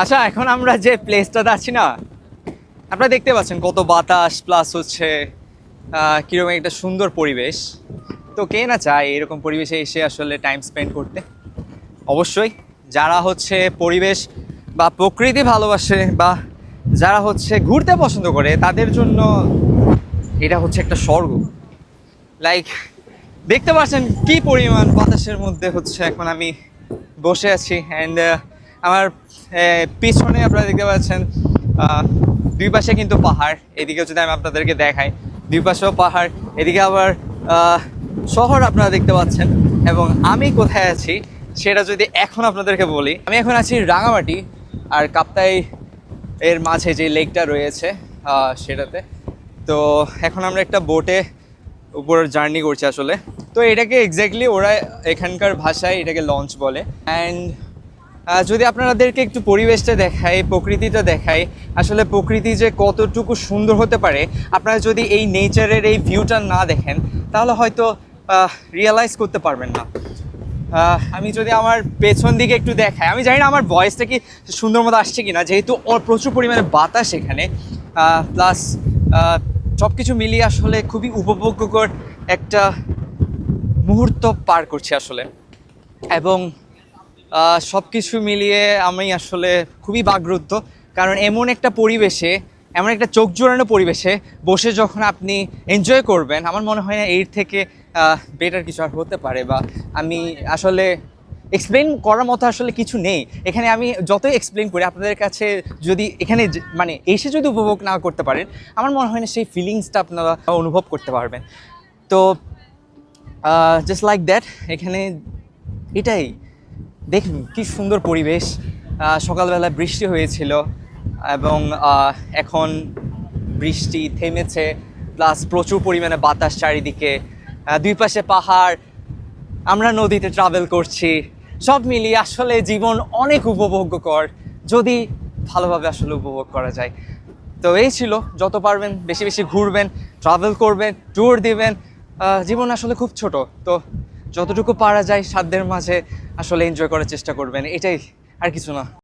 আচ্ছা এখন আমরা যে প্লেসটাতে আছি না, আপনারা দেখতে পাচ্ছেন কত বাতাস প্লাস হচ্ছে কীরকম একটা সুন্দর পরিবেশ। তো কে না চায় এরকম পরিবেশে এসে আসলে টাইম স্পেন্ড করতে? অবশ্যই, যারা হচ্ছে পরিবেশ বা প্রকৃতি ভালোবাসে বা যারা হচ্ছে ঘুরতে পছন্দ করে, তাদের জন্য এটা হচ্ছে একটা স্বর্গ। লাইক দেখতে পাচ্ছেন কি পরিমাণ বাতাসের মধ্যে হচ্ছে এখন আমি বসে আছি অ্যান্ড আমার পিছনে আপনারা দেখতে পাচ্ছেন দুই পাশে কিন্তু পাহাড় এদিকে যদি আমি আপনাদেরকে দেখাই, দুই পাশেও পাহাড়, এদিকে আবার শহর আপনারা দেখতে পাচ্ছেন, এবং আমি কোথায় আছি সেটা যদি এখন আপনাদেরকে বলি, আমি এখন আছি রাঙামাটি আর কাপ্তাই এর মাঝে যে লেকটা রয়েছে সেটাতে। তো এখন আমরা একটা বোটে উপর জার্নি করছি আসলে। তো এটাকে এক্স্যাক্টলি ওরা এখানকার ভাষায় এটাকে লঞ্চ বলে। অ্যান্ড যদি আপনাদেরকে একটু পরিবেশটা দেখাই, প্রকৃতিটা দেখাই, আসলে প্রকৃতি যে কতটুকু সুন্দর হতে পারে, আপনারা যদি এই নেচারের এই ভিউটা না দেখেন, তাহলে হয়তো রিয়েলাইজ করতে পারবেন না। আমি যদি আমার পেছন দিকে একটু দেখাই, আমি জানি না আমার ভয়েসটা কি সুন্দর মতো আসছে কি না যেহেতু প্রচুর পরিমাণে বাতাস এখানে। প্লাস সব কিছু মিলিয়ে আসলে খুবই উপভোগ্যকর একটা মুহূর্ত পার করছি আসলে। এবং সব কিছু মিলিয়ে আমি আসলে খুবই বাগরুদ্ধ কারণ এমন একটা পরিবেশে, এমন একটা চোখ জোড়ানো পরিবেশে বসে যখন আপনি এনজয় করবেন, আমার মনে হয় না এর থেকে বেটার কিছু আর হতে পারে বা আমি আসলে এক্সপ্লেন করার মতো আসলে কিছু নেই। এখানে আমি যতই এক্সপ্লেন করি, আপনাদের কাছে যদি এখানে মানে এসে যদি উপভোগ না করতে পারেন, আমার মনে হয় না সেই ফিলিংসটা আপনারা অনুভব করতে পারবেন। তো জাস্ট লাইক দ্যাট এখানে এটাই। দেখুন, কি সুন্দর পরিবেশ। সকালবেলা বৃষ্টি হয়েছিল এবং এখন বৃষ্টি থেমেছে প্লাস প্রচুর পরিমাণে বাতাস চারিদিকে। দুই পাশে পাহাড়, আমরা নদীতে ট্রাভেল করছি। সব মিলিয়ে আসলে জীবন অনেক উপভোগ্যকর, যদি ভালোভাবে আসলে উপভোগ করা যায়। তো এই ছিল, যত পারবেন, বেশি বেশি ঘুরবেন ট্রাভেল করবেন ট্যুর দিবেন। জীবন আসলে খুব ছোট, তো যতটুকু পারা যায় সাধ্যের মাঝে আসলে এনজয় করার চেষ্টা করবেন। এটাই আর কিছু না।